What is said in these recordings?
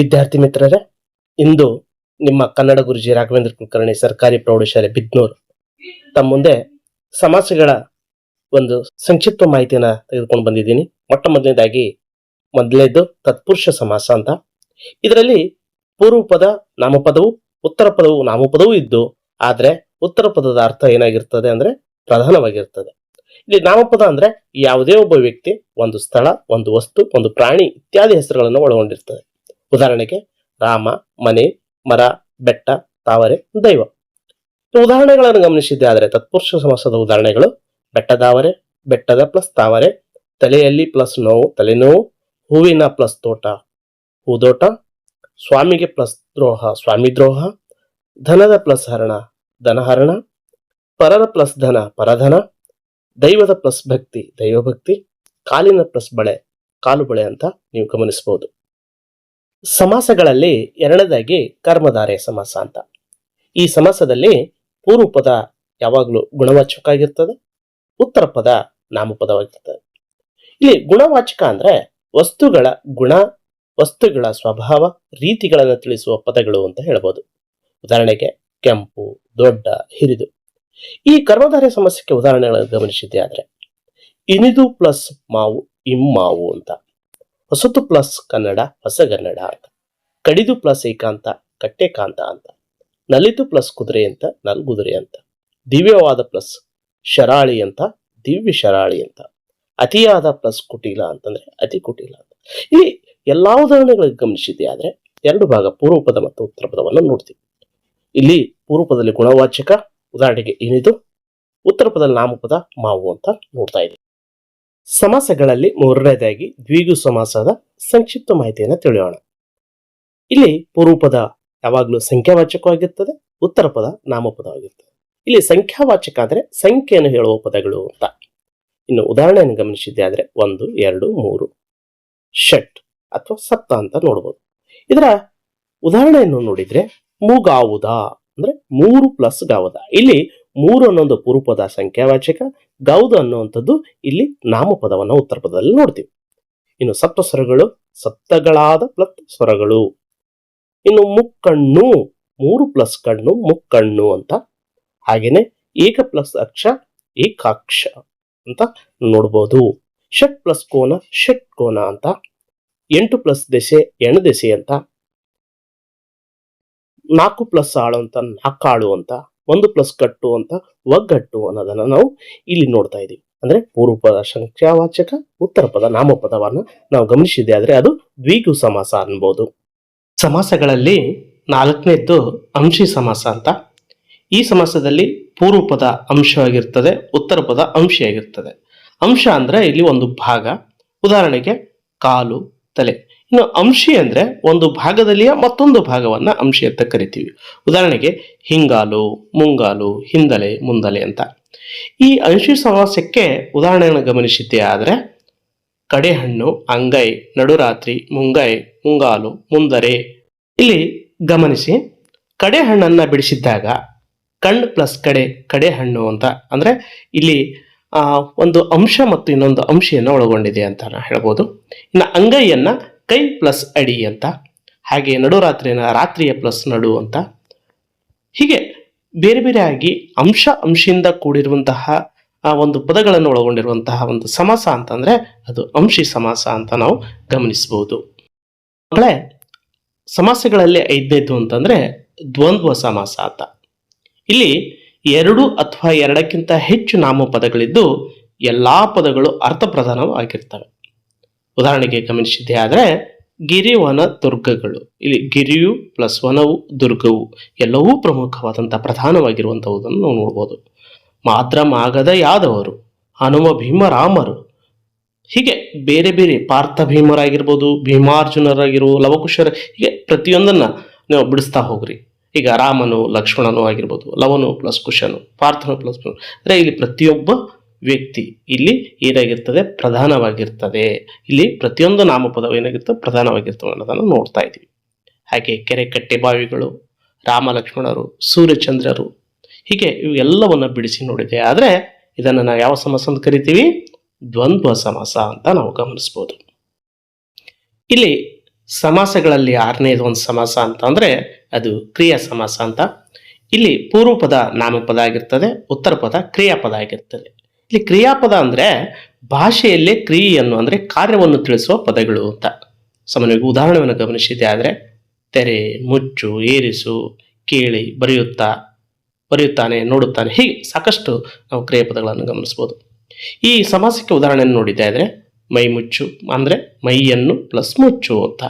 ವಿದ್ಯಾರ್ಥಿ ಮಿತ್ರರೇ, ಇಂದು ನಿಮ್ಮ ಕನ್ನಡ ಗುರುಜಿ ರಾಘವೇಂದ್ರ ಕುಲಕರ್ಣಿ ಸರ್ಕಾರಿ ಪ್ರೌಢಶಾಲೆ ಬಿದ್ನೂರು ತಮ್ಮ ಮುಂದೆ ಸಮಾಸಗಳ ಒಂದು ಸಂಕ್ಷಿಪ್ತ ಮಾಹಿತಿಯನ್ನ ತೆಗೆದುಕೊಂಡು ಬಂದಿದ್ದೀನಿ. ಮೊಟ್ಟ ಮೊದಲನೇದಾಗಿ ಮೊದಲನೇದು ತತ್ಪುರುಷ ಸಮಾಸ ಅಂತ. ಇದರಲ್ಲಿ ಪೂರ್ವ ಪದ ನಾಮಪದವು, ಉತ್ತರ ಪದವು ನಾಮಪದವೂ ಇದ್ದು, ಆದರೆ ಉತ್ತರ ಪದದ ಅರ್ಥ ಏನಾಗಿರ್ತದೆ ಅಂದ್ರೆ ಪ್ರಧಾನವಾಗಿರ್ತದೆ. ಇಲ್ಲಿ ನಾಮಪದ ಅಂದ್ರೆ ಯಾವುದೇ ಒಬ್ಬ ವ್ಯಕ್ತಿ, ಒಂದು ಸ್ಥಳ, ಒಂದು ವಸ್ತು, ಒಂದು ಪ್ರಾಣಿ ಇತ್ಯಾದಿ ಹೆಸರುಗಳನ್ನು ಒಳಗೊಂಡಿರ್ತದೆ. ಉದಾಹರಣೆಗೆ ರಾಮ, ಮನೆ, ಮರ, ಬೆಟ್ಟ, ತಾವರೆ, ದೈವ. ಉದಾಹರಣೆಗಳನ್ನು ಗಮನಿಸಿದ್ದೆ, ಆದರೆ ತತ್ಪುರುಷ ಸಮಾಸದ ಉದಾಹರಣೆಗಳು ಬೆಟ್ಟದಾವರೆ ಬೆಟ್ಟದ ಪ್ಲಸ್ ತಾವರೆ, ತಲೆಯಲ್ಲಿ ಪ್ಲಸ್ ನೋವು, ತಲೆನೋವು, ಹೂವಿನ ಪ್ಲಸ್ ತೋಟ, ಹೂದೋಟ, ಸ್ವಾಮಿಗೆ ಪ್ಲಸ್ ದ್ರೋಹ, ಸ್ವಾಮಿ ದ್ರೋಹ, ಧನದ ಪ್ಲಸ್ ಹರಣ, ಧನಹರಣ, ಪರರ ಪ್ಲಸ್ ಧನ, ಪರಧನ, ದೈವದ ಪ್ಲಸ್ ಭಕ್ತಿ, ದೈವಭಕ್ತಿ, ಕಾಲಿನ ಪ್ಲಸ್ ಬಳೆ, ಕಾಲು ಬಳೆ ಅಂತ ನೀವು ಗಮನಿಸಬಹುದು. ಸಮಾಸಗಳಲ್ಲಿ ಎರಡನೇದಾಗಿ ಕರ್ಮಧಾರೆ ಸಮಾಸ ಅಂತ. ಈ ಸಮಾಸದಲ್ಲಿ ಪೂರ್ವ ಪದ ಯಾವಾಗಲೂ ಗುಣವಾಚಕ ಆಗಿರ್ತದೆ ಉತ್ತರ ಪದ ನಾಮಪದವಾಗಿರ್ತದೆ. ಇಲ್ಲಿ ಗುಣವಾಚಕ ಅಂದ್ರೆ ವಸ್ತುಗಳ ಗುಣ, ವಸ್ತುಗಳ ಸ್ವಭಾವ, ರೀತಿಗಳನ್ನು ತಿಳಿಸುವ ಪದಗಳು ಅಂತ ಹೇಳ್ಬೋದು. ಉದಾಹರಣೆಗೆ ಕೆಂಪು, ದೊಡ್ಡ, ಹಿರಿದು. ಈ ಕರ್ಮಧಾರೆ ಸಮಸ್ಯೆಗೆ ಉದಾಹರಣೆಗಳನ್ನು ಗಮನಿಸಿದ್ದೆ ಆದರೆ, ಇನಿದು ಪ್ಲಸ್ ಮಾವು, ಇಮ್ಮಾವು ಅಂತ. ಹೊಸತು ಪ್ಲಸ್ ಕನ್ನಡ ಹೊಸಗನ್ನಡ ಅಂತ. ಕಡಿದು ಪ್ಲಸ್ ಏಕಾಂತ, ಕಟ್ಟೆಕಾಂತ ಅಂತ. ನಲಿತು ಪ್ಲಸ್ ಕುದುರೆ ಅಂತ, ನಲ್ಗುದುರೆ ಅಂತ. ದಿವ್ಯವಾದ ಪ್ಲಸ್ ಶರಾಳಿ ಅಂತ, ದಿವ್ಯ ಶರಾಳಿ ಅಂತ. ಅತಿಯಾದ ಪ್ಲಸ್ ಕುಟೀಲ ಅಂತಂದ್ರೆ ಅತಿ ಕುಟೀಲ ಅಂತ. ಈ ಎಲ್ಲಾ ಉದಾಹರಣೆಗಳಿಗೆ ಗಮನಿಸಿದ್ದೆ ಆದರೆ ಎರಡು ಭಾಗ, ಪೂರ್ವಪದ ಮತ್ತು ಉತ್ತರ ಪದವನ್ನು ನೋಡ್ತೀವಿ. ಇಲ್ಲಿ ಪೂರ್ವಪದಲ್ಲಿ ಗುಣವಾಚಕ, ಉದಾಹರಣೆಗೆ ಏನಿದು? ಉತ್ತರ ಪದದಲ್ಲಿ ನಾಮಪದ, ಮಾವು ಅಂತ ನೋಡ್ತಾ ಇದ್ದೀವಿ. ಸಮಾಸಗಳಲ್ಲಿ ಮೂರನೇದಾಗಿ ದ್ವಿಗು ಸಮಾಸದ ಸಂಕ್ಷಿಪ್ತ ಮಾಹಿತಿಯನ್ನು ತಿಳಿಯೋಣ. ಇಲ್ಲಿ ಪೂರ್ವಪದ ಯಾವಾಗಲೂ ಸಂಖ್ಯಾವಾಚಕವಾಗಿರ್ತದೆ ಉತ್ತರ ಪದ ನಾಮಪದವಾಗಿರ್ತದೆ. ಇಲ್ಲಿ ಸಂಖ್ಯಾವಾಚಕ ಅಂದರೆ ಸಂಖ್ಯೆಯನ್ನು ಹೇಳುವ ಪದಗಳು ಅಂತ. ಇನ್ನು ಉದಾಹರಣೆಯನ್ನು ಗಮನಿಸಿದ್ದೆ ಆದರೆ ಒಂದು, ಎರಡು, ಮೂರು, ಷಟ್ ಅಥವಾ ಸಪ್ತ ಅಂತ ನೋಡ್ಬೋದು. ಇದರ ಉದಾಹರಣೆಯನ್ನು ನೋಡಿದ್ರೆ ಮೂಗಾವುದ ಅಂದ್ರೆ ಮೂರು ಪ್ಲಸ್ ಗಾವುದ. ಇಲ್ಲಿ ಮೂರು ಅನ್ನೋದು ಪೂರ್ವಪದ ಸಂಖ್ಯಾವಾಚಕ ಗೌದು ಅನ್ನುವಂಥದ್ದು ಇಲ್ಲಿ ನಾಮಪದವನ್ನು ಉತ್ತರ ಪದದಲ್ಲಿ ನೋಡ್ತೀವಿ. ಇನ್ನು ಸಪ್ತ ಸ್ವರಗಳು, ಸಪ್ತಗಳಾದ ಪ್ಲಸ್ ಸ್ವರಗಳು. ಇನ್ನು ಮುಕ್ಕಣ್ಣು, ಮೂರು ಪ್ಲಸ್ ಕಣ್ಣು, ಮುಕ್ಕಣ್ಣು ಅಂತ. ಹಾಗೇನೆ ಏಕ ಪ್ಲಸ್ ಅಕ್ಷ, ಏಕಾಕ್ಷ ಅಂತ ನೋಡ್ಬೋದು. ಷಟ್ ಪ್ಲಸ್ ಕೋನ, ಷಟ್ ಕೋನ ಅಂತ. ಎಂಟು ಪ್ಲಸ್ ದೆಸೆ ಎಣದೆಸೆ ಅಂತ. ನಾಲ್ಕು ಪ್ಲಸ್ ಆಳು ಅಂತ, ನಾಕಾಳು ಅಂತ. ಒಂದು ಪ್ಲಸ್ ಕಟ್ಟು ಅಂತ ಒಗ್ಗಟ್ಟು ಅನ್ನೋದನ್ನ ನಾವು ಇಲ್ಲಿ ನೋಡ್ತಾ ಇದೀವಿ ಅಂದ್ರೆ ಪೂರ್ವ ಪದ ಸಂಖ್ಯಾವಾಚಕ ಉತ್ತರ ಪದ ನಾಮಪದವನ್ನ ನಾವು ಗಮನಿಸಿದ್ದೆ ಆದರೆ ಅದು ದ್ವಿಗು ಸಮಾಸ ಅನ್ಬೋದು. ಸಮಾಸಗಳಲ್ಲಿ ನಾಲ್ಕನೇದ್ದು ಅಂಶಿ ಸಮಾಸ ಅಂತ. ಈ ಸಮಾಸದಲ್ಲಿ ಪೂರ್ವ ಪದ ಅಂಶವಾಗಿರ್ತದೆ ಉತ್ತರ ಪದ ಅಂಶಿಯಾಗಿರ್ತದೆ. ಅಂಶ ಅಂದ್ರೆ ಇಲ್ಲಿ ಒಂದು ಭಾಗ. ಉದಾಹರಣೆಗೆ ಕಾಲು, ತಲೆ. ಇನ್ನು ಅಂಶಿ ಅಂದ್ರೆ ಒಂದು ಭಾಗದಲ್ಲಿಯ ಮತ್ತೊಂದು ಭಾಗವನ್ನ ಅಂಶಿ ಅಂತ ಕರಿತೀವಿ. ಉದಾಹರಣೆಗೆ ಹಿಂಗಾಲು, ಮುಂಗಾಲು, ಹಿಂದಲೆ, ಮುಂದಲೆ ಅಂತ. ಈ ಅಂಶಿ ಸಮಾಸಕ್ಕೆ ಉದಾಹರಣೆಯನ್ನು ಗಮನಿಸಿದ್ದೆ ಆದರೆ ಕಡೆಹಣ್ಣು, ಅಂಗೈ, ನಡುರಾತ್ರಿ, ಮುಂಗೈ, ಮುಂಗಾಲು, ಮುಂದರೆ. ಇಲ್ಲಿ ಗಮನಿಸಿ ಕಡೆಹಣ್ಣನ್ನು ಬಿಡಿಸಿದ್ದಾಗ ಕಣ್ ಪ್ಲಸ್ ಕಡೆ ಕಡೆ ಹಣ್ಣು ಅಂತ. ಅಂದ್ರೆ ಇಲ್ಲಿ ಒಂದು ಅಂಶ ಮತ್ತು ಇನ್ನೊಂದು ಅಂಶಿಯನ್ನು ಒಳಗೊಂಡಿದೆ ಅಂತ ಹೇಳ್ಬೋದು. ಇನ್ನು ಅಂಗೈಯನ್ನ ಕೈ ಪ್ಲಸ್ ಅಡಿ ಅಂತ, ಹಾಗೆ ನಡುರಾತ್ರಿನ ರಾತ್ರಿಯ ಪ್ಲಸ್ ನಡು ಅಂತ. ಹೀಗೆ ಬೇರೆ ಬೇರೆ ಆಗಿ ಅಂಶ ಅಂಶಿಯಿಂದ ಕೂಡಿರುವಂತಹ ಒಂದು ಪದಗಳನ್ನು ಒಳಗೊಂಡಿರುವಂತಹ ಒಂದು ಸಮಾಸ ಅಂತಂದ್ರೆ ಅದು ಅಂಶಿ ಸಮಾಸ ಅಂತ ನಾವು ಗಮನಿಸಬಹುದು ಮಕ್ಕಳೇ ಸಮಾಸಗಳಲ್ಲಿ ಐದನೇದು ಅಂತಂದ್ರೆ ದ್ವಂದ್ವ ಸಮಾಸ ಅಂತ. ಇಲ್ಲಿ ಎರಡು ಅಥವಾ ಎರಡಕ್ಕಿಂತ ಹೆಚ್ಚು ನಾಮಪದಗಳಿದ್ದು ಎಲ್ಲಾ ಪದಗಳು ಅರ್ಥಪ್ರಧಾನವಾಗಿರ್ತವೆ. ಉದಾಹರಣೆಗೆ ಗಮನಿಸಿದ್ದೆ ಆದರೆ ಗಿರಿವನ ದುರ್ಗಗಳು. ಇಲ್ಲಿ ಗಿರಿಯು ಪ್ಲಸ್ ವನವು, ದುರ್ಗವು ಎಲ್ಲವೂ ಪ್ರಮುಖವಾದಂಥ ಪ್ರಧಾನವಾಗಿರುವಂಥವುದನ್ನು ನಾವು ನೋಡ್ಬೋದು. ಮಾತ್ರ ಮಾಗದ ಯಾದವರು, ಹನುಮ ಭೀಮರಾಮರು, ಹೀಗೆ ಬೇರೆ ಬೇರೆ ಪಾರ್ಥ ಭೀಮರಾಗಿರ್ಬೋದು, ಭೀಮಾರ್ಜುನರಾಗಿರೋ ಲವಕುಶರ, ಹೀಗೆ ಪ್ರತಿಯೊಂದನ್ನು ನೀವು ಬಿಡಿಸ್ತಾ ಹೋಗ್ರಿ. ಈಗ ರಾಮನು, ಲಕ್ಷ್ಮಣನು ಆಗಿರ್ಬೋದು, ಲವನು ಪ್ಲಸ್ ಕುಶನು, ಪಾರ್ಥನು ಪ್ಲಸ್ ಅಂದರೆ ಇಲ್ಲಿ ಪ್ರತಿಯೊಬ್ಬ ವ್ಯಕ್ತಿ ಇಲ್ಲಿ ಏನಾಗಿರ್ತದೆ? ಪ್ರಧಾನವಾಗಿರ್ತದೆ. ಇಲ್ಲಿ ಪ್ರತಿಯೊಂದು ನಾಮಪದವು ಏನಾಗಿರ್ತದೆ ಪ್ರಧಾನವಾಗಿರ್ತವೆ ಅನ್ನೋದನ್ನು ನೋಡ್ತಾ ಇದ್ದೀವಿ. ಹಾಗೆ ಕೆರೆ ಕಟ್ಟೆ ಬಾವಿಗಳು ರಾಮ ಲಕ್ಷ್ಮಣರು ಸೂರ್ಯಚಂದ್ರರು, ಹೀಗೆ ಇವೆಲ್ಲವನ್ನು ಬಿಡಿಸಿ ನೋಡಿದೆ. ಆದರೆ ಇದನ್ನು ನಾವು ಯಾವ ಸಮಾಸ ಅಂತ ಕರಿತೀವಿ? ದ್ವಂದ್ವ ಸಮಾಸ ಅಂತ ನಾವು ಗಮನಿಸ್ಬೋದು. ಇಲ್ಲಿ ಸಮಾಸಗಳಲ್ಲಿ ಆರನೇದು ಒಂದು ಸಮಾಸ ಅಂತ ಅಂದರೆ ಅದು ಕ್ರಿಯಾ ಸಮಾಸ ಅಂತ. ಇಲ್ಲಿ ಪೂರ್ವ ಪದ ನಾಮಪದ ಆಗಿರ್ತದೆ ಉತ್ತರ ಪದ ಕ್ರಿಯಾಪದ ಆಗಿರ್ತದೆ. ಇಲ್ಲಿ ಕ್ರಿಯಾಪದ ಅಂದ್ರೆ ಭಾಷೆಯಲ್ಲೇ ಕ್ರಿಯೆಯನ್ನು ಅಂದ್ರೆ ಕಾರ್ಯವನ್ನು ತಿಳಿಸುವ ಪದಗಳು ಅಂತ. ಸಾಮಾನ್ಯವಾಗಿ ಉದಾಹರಣೆಯನ್ನು ಗಮನಿಸಿದೆ ಆದರೆ ತೆರೆ, ಮುಚ್ಚು, ಏರಿಸು, ಕೇಳಿ, ಬರೆಯುತ್ತಾ, ಬರೆಯುತ್ತಾನೆ, ನೋಡುತ್ತಾನೆ ಹೀಗೆ ಸಾಕಷ್ಟು ನಾವು ಕ್ರಿಯಾಪದಗಳನ್ನು ಗಮನಿಸ್ಬೋದು ಈ ಸಮಾಸಕ್ಕೆ ಉದಾಹರಣೆಯನ್ನು ನೋಡಿದ್ದೆ ಆದರೆ ಮೈ ಮುಚ್ಚು ಅಂದರೆ ಮೈಯನ್ನು ಪ್ಲಸ್ ಮುಚ್ಚು ಅಂತ.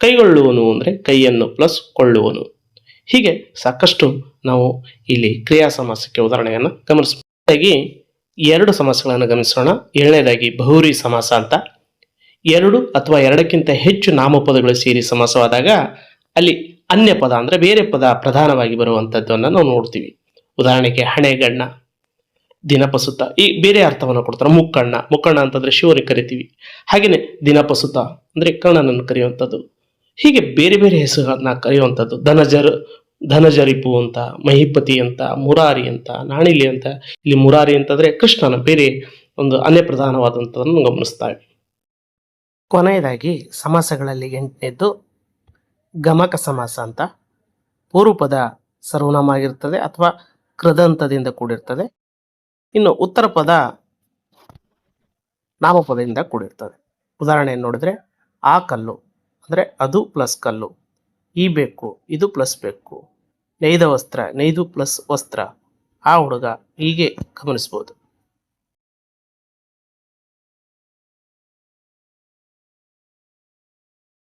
ಕೈಗೊಳ್ಳುವನು ಅಂದರೆ ಕೈಯನ್ನು ಪ್ಲಸ್ ಕೊಳ್ಳುವನು. ಹೀಗೆ ಸಾಕಷ್ಟು ನಾವು ಇಲ್ಲಿ ಕ್ರಿಯಾ ಸಮಾಸಕ್ಕೆ ಉದಾಹರಣೆಯನ್ನು ಗಮನಿಸಬಹುದಾಗಿ ಎರಡು ಸಮಾಸಗಳನ್ನು ಗಮನಿಸೋಣ. ಏಳನೇದಾಗಿ ಬಹುರಿ ಸಮಾಸ ಅಂತ. ಎರಡು ಅಥವಾ ಎರಡಕ್ಕಿಂತ ಹೆಚ್ಚು ನಾಮಪದಗಳು ಸೇರಿ ಸಮಾಸವಾದಾಗ ಅಲ್ಲಿ ಅನ್ಯ ಪದ ಅಂದರೆ ಬೇರೆ ಪದ ಪ್ರಧಾನವಾಗಿ ಬರುವಂಥದ್ದನ್ನು ನಾವು ನೋಡ್ತೀವಿ. ಉದಾಹರಣೆಗೆ ಹಣೆಗಣ್ಣ, ದಿನಪಸುತ ಈ ಬೇರೆ ಅರ್ಥವನ್ನು ಕೊಡ್ತಾರೆ. ಮುಕ್ಕಣ್ಣ ಮುಕ್ಕಣ್ಣ ಅಂತಂದ್ರೆ ಶಿವನಿಗೆ ಕರಿತೀವಿ. ಹಾಗೆಯೇ ದಿನಪಸುತ ಅಂದರೆ ಕರ್ಣನನ್ನು ಕರೆಯುವಂಥದ್ದು ಹೀಗೆ ಬೇರೆ ಬೇರೆ ಹೆಸರುಗಳನ್ನ ಕರೆಯುವಂಥದ್ದು ಧನಜರ್ ಧನಜರಿಪು ಅಂತ, ಮಹಿಪತಿ ಅಂತ, ಮುರಾರಿ ಅಂತ, ನಾಣಿಲಿ ಅಂತ. ಇಲ್ಲಿ ಮುರಾರಿ ಅಂತಂದ್ರೆ ಕೃಷ್ಣನ ಬೇರೆ ಒಂದು ಅನ್ಯ ಪ್ರಧಾನವಾದಂಥದ್ದನ್ನು ಇದೆ ಕೊನೆಯದಾಗಿ ಸಮಾಸಗಳಲ್ಲಿ ಎಂಟನೇದ್ದು ಗಮಕ ಸಮಾಸ ಅಂತ. ಪೂರ್ವಪದ ಸರ್ವನಾಮ ಆಗಿರ್ತದೆ ಅಥವಾ ಕೃದಂತದಿಂದ ಕೂಡಿರ್ತದೆ. ಇನ್ನು ಉತ್ತರ ಪದ ನಾಮಪದದಿಂದ ಕೂಡಿರ್ತದೆ. ಉದಾಹರಣೆಯನ್ನು ನೋಡಿದ್ರೆ ಆ ಕಲ್ಲು ಅಂದರೆ ಅದು ಪ್ಲಸ್ ಕಲ್ಲು, ಈ ಬೇಕು, ಇದು ಪ್ಲಸ್ ಬೆಕ್ಕು ನೇಯ್ದ ವಸ್ತ್ರ ನೈದು ಪ್ಲಸ್ ವಸ್ತ್ರ. ಆ ಹುಡುಗ ಹೀಗೆ ಗಮನಿಸ್ಬೋದು.